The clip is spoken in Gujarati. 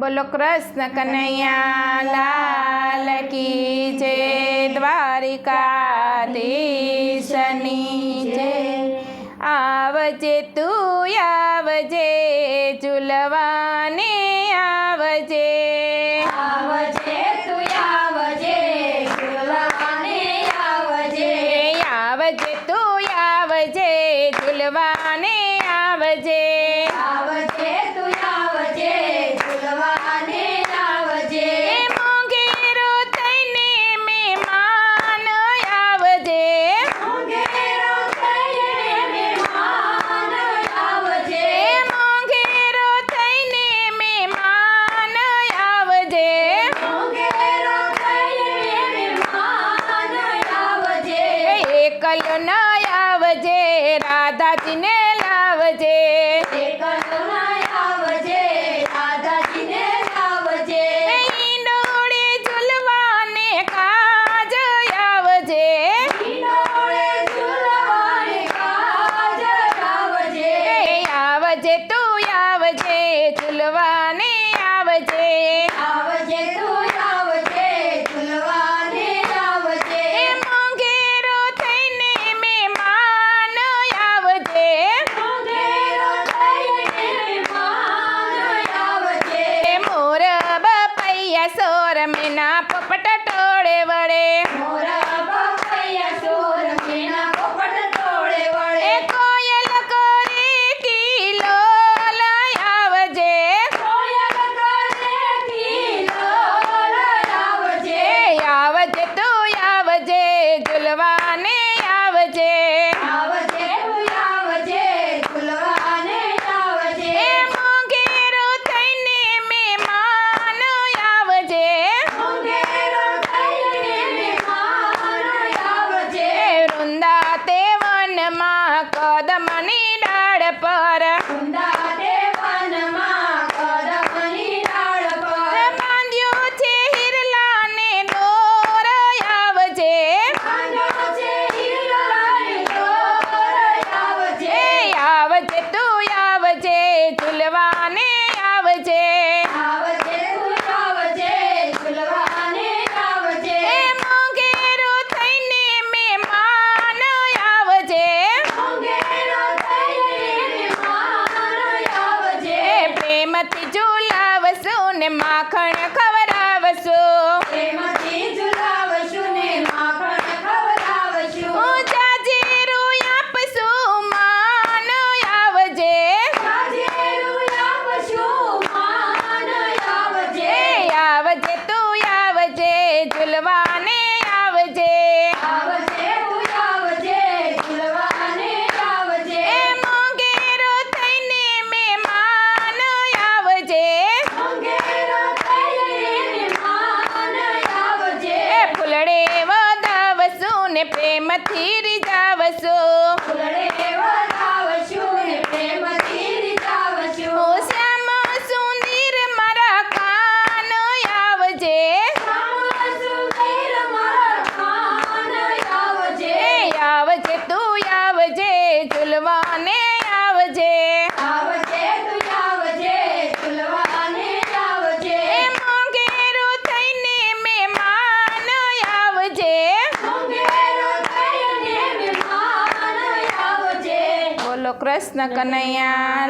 બોલો કૃષ્ણ કનૈયા લાલ કી જે દ્વારિકાધીશની જે આવજે તું આવજે ચુલવાને આવજે. આવજે તું આવજે ચુલવાને આવજે. ચુલવાને આવજે. આવજે તું કરુણાય આવજે રાધાજીને લાવજે. આવજે રાધાજીને લાવજે આવજે. તું આવજે ચુલવાને આવજે. સોર મીના પોપટ ટોળે વળે. આવશો ને માખણ ખવા નથી રીઝાવશો પ્રેમ બોલો કૃષ્ણ કનૈયા